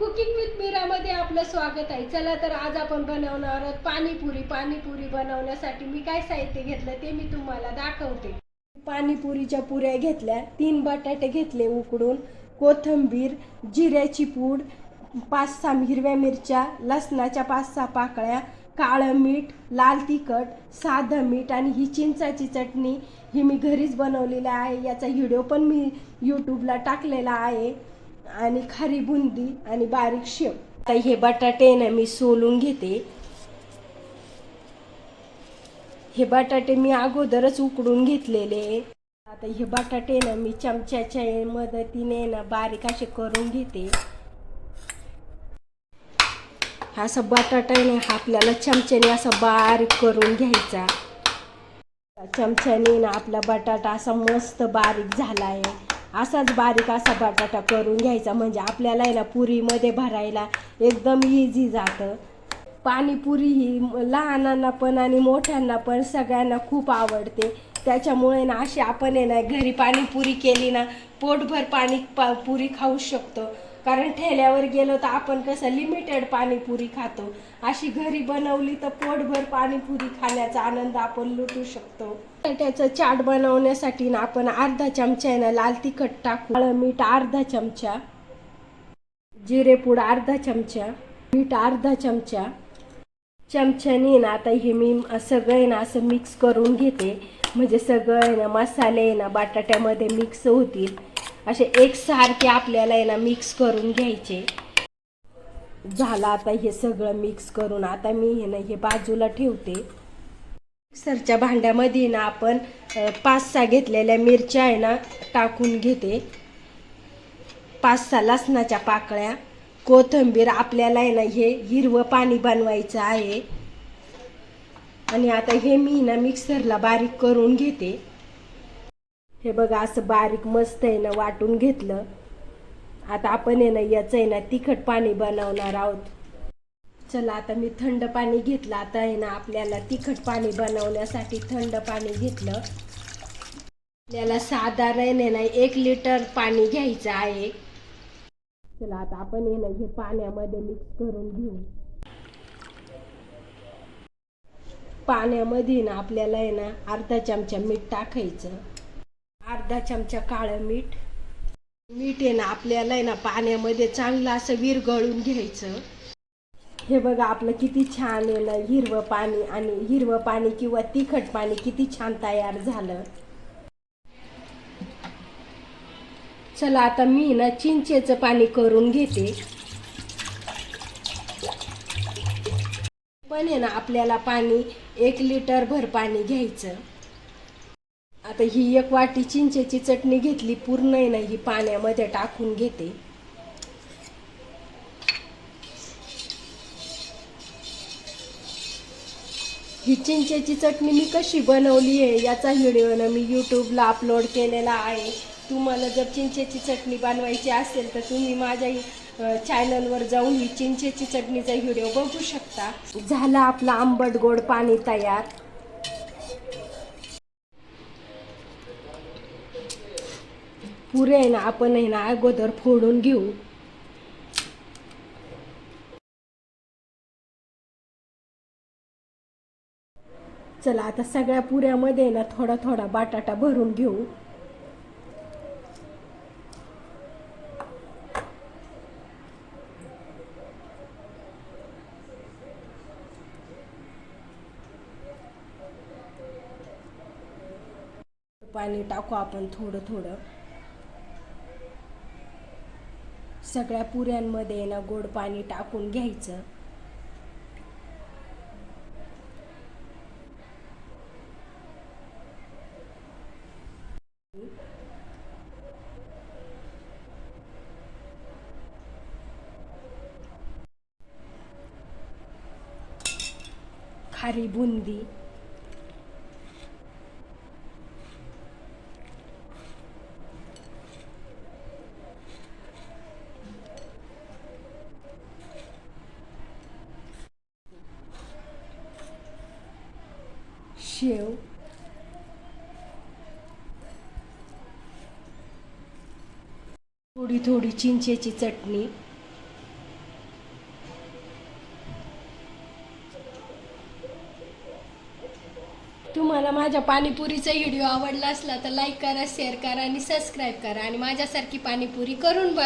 Cooking with मीरामध्ये आपलं स्वागत आहे. चला तर आज आपण बनवणार आहोत पाणीपुरी. पाणीपुरी बनवण्यासाठी मी काय साहित्य घेतलं ते मी तुम्हाला दाखवते. पाणीपुरीच्या पुऱ्या घेतल्या तीन बटाटे घेतले उकडून कोथंबीर जिऱ्याची पूड पाच सहा हिरव्या मिरच्या लसणाच्या पाच सहा पाकळ्या काळं मीठ लाल तिखट साधं मीठ आणि ही चिंचाची चटणी ही मी घरीच बनवलेली आहे. याचा व्हिडिओ पण मी यूट्यूबला टाकलेला आहे. आणि खारी बुंदी आणि बारीक शेव. आता हे बटाटे ना मी सोलून घेते. हे बटाटे मी अगोदरच उकडून घेतलेले आता हे बटाटे ना मी चमच्याच्या मदतीने ना बारीक असे करून घेते. हा असा बटाटा आहे ना आपल्याला चमच्याने असा बारीक करून घ्यायचा. चमच्याने ना आपला बटाटा असा मस्त बारीक झाला आहे असाच बारीक असा बटाटा करून घ्यायचा. म्हणजे आपल्याला आहे ना पुरीमध्ये भरायला एकदम इझी जातं. पाणीपुरी ही लहानांना पण आणि मोठ्यांना पण सगळ्यांना खूप आवडते. त्याच्यामुळे ना अशी आपण आहे ना घरी पाणीपुरी केली ना पोटभर पाणी पा पुरी खाऊ शकतो. कारण ठेल्यावर गेलो तर आपण कसं लिमिटेड पाणीपुरी खातो. अशी घरी बनवली तर पोटभर पाणीपुरी खाण्याचा आनंद आपण लुटू शकतो. बटाट्याचं चाट बनवण्यासाठी ना आपण अर्धा चमचा आहे ना लाल तिखट टाकू. काळं मीठ अर्धा चमचा. जिरेपूड अर्धा चमचा. मीठ अर्धा चमचा. चमच्याने ना आता हे मी सगळं आहे ना असं मिक्स करून घेते. म्हणजे सगळं आहे ना मसाले आहे ना बटाट्यामध्ये मिक्स होतील. असे एकसारखे आपल्याला आहे ना मिक्स करून घ्यायचे. झालं आता हे सगळं मिक्स करून. आता मी हे ना हे बाजूला ठेवते. मिक्सरच्या भांड्यामध्ये ना आपण पाच सहा घेतलेल्या मिरच्या आहे ना टाकून घेते. पाच सहा लसणाच्या पाकळ्या कोथिंबीर आपल्याला आहे ना हे हिरवं पाणी बनवायचं आहे. आणि आता हे मी ना मिक्सरला बारीक करून घेते. हे बघा असं बारीक मस्त आहे ना वाटून घेतलं. आता आपण आहे ना याचं आहे ना तिखट पाणी बनवणार आहोत. चला आता मी थंड पाणी घेतलं. आता आहे ना आपल्याला तिखट पाणी बनवण्यासाठी थंड पाणी घेतलं. आपल्याला साधारण आहे ना एक लिटर पाणी घ्यायचं आहे. चला आता आपण आहे ना हे पाण्यामध्ये मिक्स करून घेऊ. पाण्यामध्ये ना आपल्याला आहे ना अर्धा चमचा मीठ टाकायचं. अर्धा चमचा काळं मीठ. मीठ आहे ना आपल्याला आहे ना पाण्यामध्ये चांगलं असं विरघळून घ्यायचं. हे बघा आपलं किती छान आहे ना हिरवं पाणी आणि हिरवं पाणी किंवा तिखट पाणी किती छान तयार झालं. चला आता मी ना चिंचेचं पाणी करून घेते. पण आहे ना आपल्याला पाणी एक लिटर भर पाणी घ्यायचं. आता ही एक वाटी चिंचेची चटणी घेतली पूर्ण आहे ना ही पाण्यामध्ये टाकून घेते. ही चिंचेची चटणी मी कशी बनवली आहे याचा व्हिडिओ ना मी यूट्यूबला अपलोड केलेला आहे. तुम्हाला जर चिंचेची चटणी बनवायची असेल तर तुम्ही माझ्या चॅनलवर जाऊन ही चिंचेची चटणीचा व्हिडिओ बघू शकता. झालं आपलं आंबट गोड पाणी तयार. पुरे आहे ना आपण आहे ना अगोदर फोडून घेऊ. चला आता सगळ्या पुऱ्यामध्ये ना थोडा थोडा बटाटा भरून घेऊ. पाणी टाकू आपण थोडं थोडं. सगळ्या पुऱ्यांमध्ये ना गोड पाणी टाकून घ्यायचं. खारी बुंदी. शेव थोडी थोडी चिंचेची चटणी. तुम्हाला माझ्या पाणीपुरीचा व्हिडिओ आवडला असला तर लाईक करा शेअर करा आणि सबस्क्राईब करा. आणि माझ्यासारखी पाणीपुरी करून बघा.